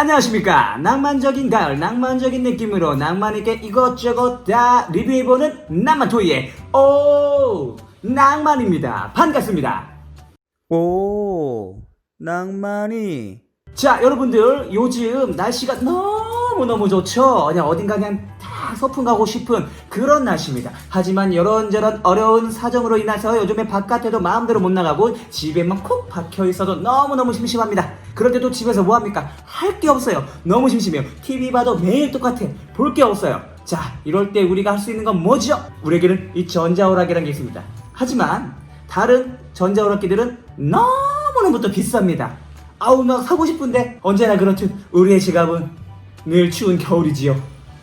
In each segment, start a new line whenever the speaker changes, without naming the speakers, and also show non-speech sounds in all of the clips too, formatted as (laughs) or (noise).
안녕하십니까. 낭만적인 가을 낭만적인 느낌으로 낭만 있게 이것저것 다 리뷰해보는 낭만토이의 오 낭만입니다. 반갑습니다.
오, 낭만이.
자 여러분들 요즘 날씨가 너무너무 좋죠? 그냥 어딘가 그냥 다 소풍 가고 싶은 그런 날씨입니다. 하지만 이런저런 어려운 사정으로 인해서 요즘에 바깥에도 마음대로 못 나가고 집에만 콕 박혀 있어도 너무너무 심심합니다 그럴 때도 집에서 뭐합니까 할 게 없어요 너무 심심해요 TV 봐도 매일 똑같아 볼 게 없어요 자 이럴 때 우리가 할 수 있는 건 뭐죠 우리에게는 이 전자오락이라는 게 있습니다 하지만 다른 전자오락기들은 너무너무 또 비쌉니다 아우 나 사고 싶은데 언제나 그렇듯 우리의 지갑은 늘 추운 겨울이지요.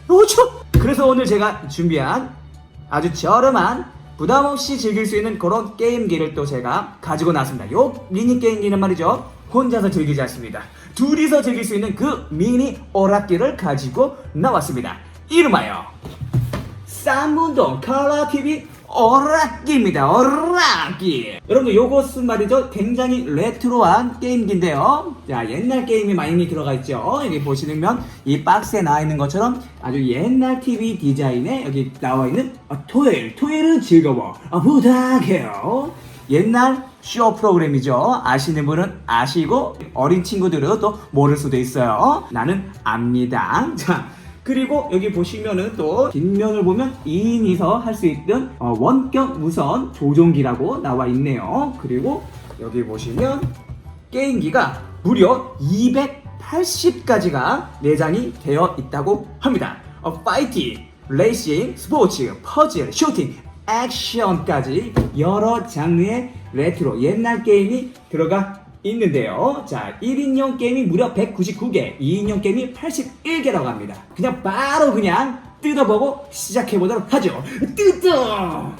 그렇죠? 그래서 오늘 제가 준비한 아주 저렴한 부담 없이 즐길 수 있는 그런 게임기를 또 제가 가지고 나왔습니다. 요 미니 게임기는 말이죠. 혼자서 즐기지 않습니다. 둘이서 즐길 수 있는 그 미니 오락기를 가지고 나왔습니다. 이름하여 쌈문동 컬러 TV 오락기입니다. 오락기. 여러분들 요것은 말이죠. 굉장히 레트로한 게임기인데요. 자, 옛날 게임이 많이 들어가 있죠. 여기 보시면 이 박스에 나와 있는 것처럼 아주 옛날 TV 디자인에 여기 나와 있는 아, 토요일, 토요일은 즐거워. 아, 부탁해요. 옛날 쇼 프로그램이죠. 아시는 분은 아시고 어린 친구들은 또 모를 수도 있어요. 나는 압니다. 자, 그리고 여기 보시면은 또 뒷면을 보면 2인이서 할 수 있는 어, 원격 무선 조종기라고 나와 있네요. 그리고 여기 보시면 게임기가 무려 280가지가 내장이 되어 있다고 합니다. 어, 파이팅, 레이싱, 스포츠, 퍼즐, 슈팅, 액션까지 여러 장르의 레트로 옛날 게임이 들어가 있는데요. 자, 1인용 게임이 무려 199개, 2인용 게임이 81개라고 합니다. 그냥 바로 그냥 뜯어보고 시작해보도록 하죠. 뜯어!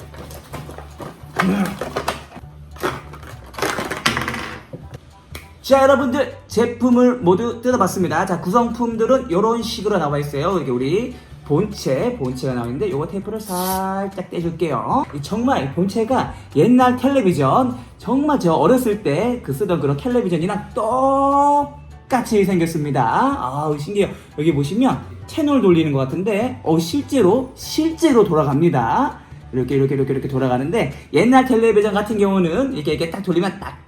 자 여러분들 제품을 모두 뜯어봤습니다 자 구성품들은 이런 식으로 나와 있어요 이게 우리 본체 본체가 나와 있는데 요거 테이프를 살짝 떼줄게요. 이 정말 본체가 옛날 텔레비전 정말 저 어렸을 때 그 쓰던 그런 텔레비전이랑 똑같이 생겼습니다. 아우 신기해요. 여기 보시면 채널 돌리는 것 같은데 어 실제로 실제로 돌아갑니다. 이렇게 이렇게 이렇게 이렇게 돌아가는데 옛날 텔레비전 같은 경우는 이렇게 이렇게 딱 돌리면 딱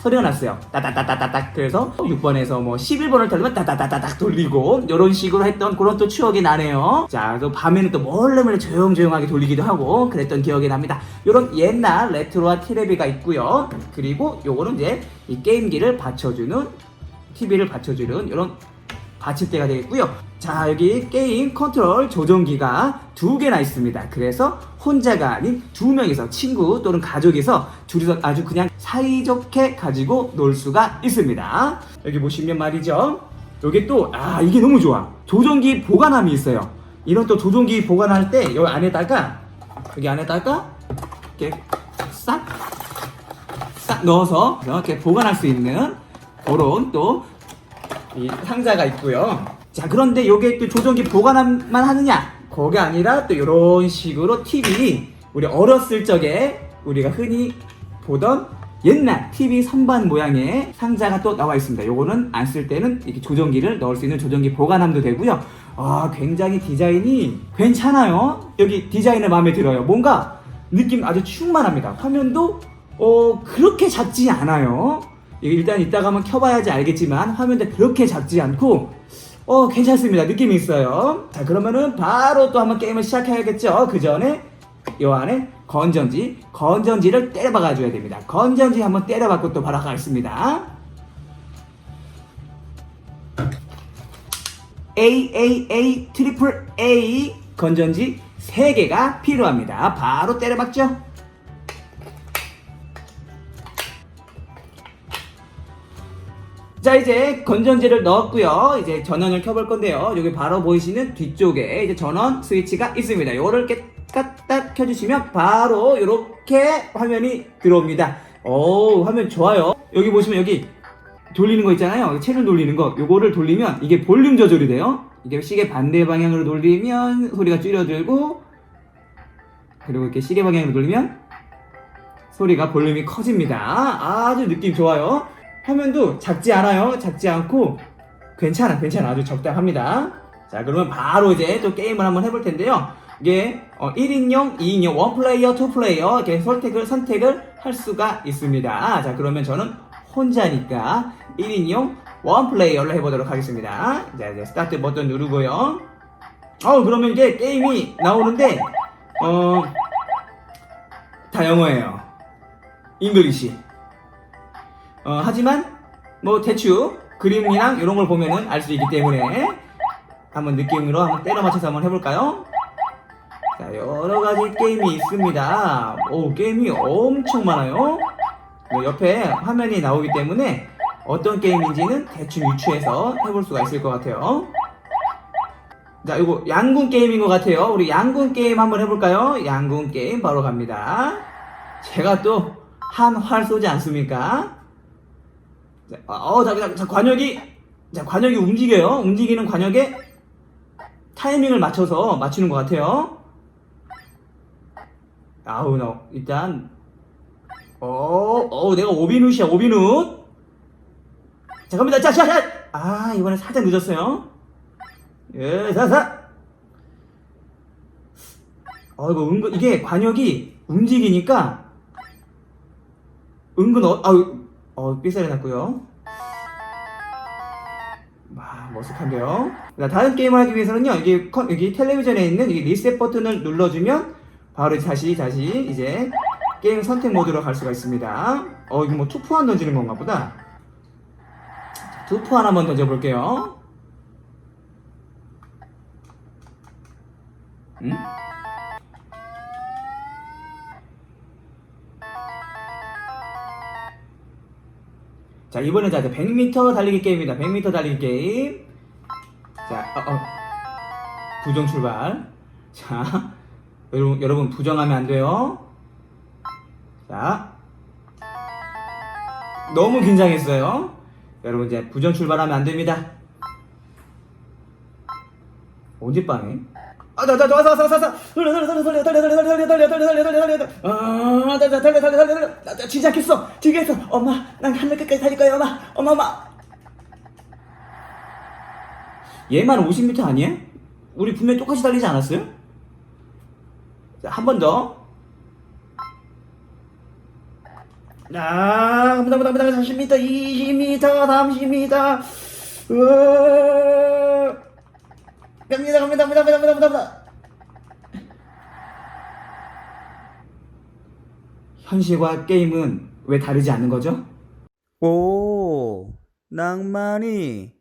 소리가 났어요. 따따따따따딱 그래서 6번에서 뭐 11번을 돌리면 따따따따딱 돌리고 이런 식으로 했던 그런 또 추억이 나네요. 자, 또 밤에는 또 몰래 몰래 조용조용하게 돌리기도 하고 그랬던 기억이 납니다. 이런 옛날 레트로와 테레비가 있고요. 그리고 요거는 이제 이 게임기를 받쳐주는 TV를 받쳐주는 이런 받침대가 되겠고요. 자 여기 게임 컨트롤 조정기가 두 개나 있습니다. 그래서 혼자가 아닌 두 명이서 친구 또는 가족이서 둘이서 아주 그냥 사이좋게 가지고 놀 수가 있습니다. 여기 보시면 말이죠. 여기 또 아 이게 너무 좋아. 조정기 보관함이 있어요. 이런 또 조정기 보관할 때 여기 안에다가 여기 안에다가 이렇게 싹 싹 넣어서 이렇게 보관할 수 있는 그런 또 이 상자가 있고요. 자 그런데 요게 또 조정기 보관만 하느냐? 그게 아니라 또 이런 식으로 TV 우리 어렸을 적에 우리가 흔히 보던 옛날 TV 선반 모양의 상자가 또 나와 있습니다. 요거는 안 쓸 때는 이렇게 조정기를 넣을 수 있는 조정기 보관함도 되고요. 아 굉장히 디자인이 괜찮아요. 여기 디자인이 마음에 들어요. 뭔가 느낌 아주 충만합니다. 화면도 어 그렇게 작지 않아요. 일단 이따가 한번 켜봐야지 알겠지만 화면도 그렇게 작지 않고 어 괜찮습니다. 느낌이 있어요. 자 그러면은 바로 또 한번 게임을 시작해야겠죠? 그 전에 요 안에 건전지 건전지를 때려박아 줘야 됩니다. 건전지 한번 때려박고 또 바로 가겠습니다. AAA 트리플 A 건전지 3개가 필요합니다. 바로 때려박죠 자 이제 건전지를 넣었고요. 이제 전원을 켜볼 건데요. 여기 바로 보이시는 뒤쪽에 이제 전원 스위치가 있습니다. 요거를 이렇게 까딱 켜주시면 바로 이렇게 화면이 들어옵니다. 오 화면 좋아요. 여기 보시면 여기 돌리는 거 있잖아요. 채널 돌리는 거. 요거를 돌리면 이게 볼륨 조절이 돼요. 이게 시계 반대 방향으로 돌리면 소리가 줄여들고 그리고 이렇게 시계 방향으로 돌리면 소리가 볼륨이 커집니다. 아주 느낌 좋아요. 화면도 작지 않아요. 작지 않고 괜찮아, 괜찮아. 아주 적당합니다. 자, 그러면 바로 이제 또 게임을 한번 해볼 텐데요. 이게 어, 1인용, 2인용, 1플레이어, 2플레이어 이렇게 선택을, 선택을 할 수가 있습니다. 자, 그러면 저는 혼자니까 1인용, 1플레이어를 해보도록 하겠습니다. 자, 이제 스타트 버튼 누르고요. 어, 그러면 이제 게임이 나오는데, 어, 다 영어예요. 잉글리시. 어, 하지만 뭐 대충 그림이랑 이런 걸 보면은 알 수 있기 때문에 한번 느낌으로 한번 때려 맞춰서 한번 해볼까요? 자, 여러 가지 게임이 있습니다. 오, 게임이 엄청 많아요. 뭐 옆에 화면이 나오기 때문에 어떤 게임인지는 대충 유추해서 해볼 수가 있을 것 같아요. 자, 이거 양궁 게임인 것 같아요. 우리 양궁 게임 한번 해볼까요? 양궁 게임 바로 갑니다. 제가 또 한 활 쏘지 않습니까? 자, 어, 자, 자, 자, 관역이, 자, 관역이 움직여요. 움직이는 관역에 타이밍을 맞춰서 맞추는 것 같아요. 아우, 나, 일단, 어, 어, 내가 오비누시야, 오비누. 자, 갑니다. 자, 자, 자! 아, 이번에 살짝 늦었어요. 예, 자, 자! 어, 이거 은근, 이게 관역이 움직이니까, 은근, 어, 아우, 어, 삐살이 났고요. 와, 머쓱한데요. 자, 다른 게임을 하기 위해서는요, 여기, 컨- 여기 텔레비전에 있는 이 리셋 버튼을 눌러주면, 바로 다시, 다시, 이제, 게임 선택 모드로 갈 수가 있습니다. 어, 이거 뭐 투포한 던지는 건가 보다. 자, 투포한 한번 던져볼게요. 음? 자, 이번엔 자, 100m 달리기 게임입니다. 100m 달리기 게임. 자, 어, 어. 부정 출발. 자, (laughs) 여러분, 여러분, 부정하면 안 돼요. 자. 너무 긴장했어요. 여러분, 이제 부정 출발하면 안 됩니다. 언제 빵해? 아, 나, 나, 나, 왔어, 왔어, 왔어. 돌려, 돌려, 돌려, 돌려, 돌려, 돌려, 돌려, 돌려, 돌려, 돌려, 돌려, 돌려, 돌려. 아, 돌려, 돌려, 돌려, 돌려. 나, 나 지지않겠어. 지겠어. 엄마, 난 하늘 끝까지 달릴 거야, 엄마. 엄마, 엄마. 얘만 50m 아니야? 우리 분명히 똑같이 달리지 않았어요? 자, 한 번 더. 아, 갑니다, 갑니다, 갑니다. 40m, 20m, 30m. 으아. 갑니다, 갑니다, 갑니다, 갑니다, 갑니다. 현실과 게임은 왜 다르지 않는 거죠?
오, 낭만이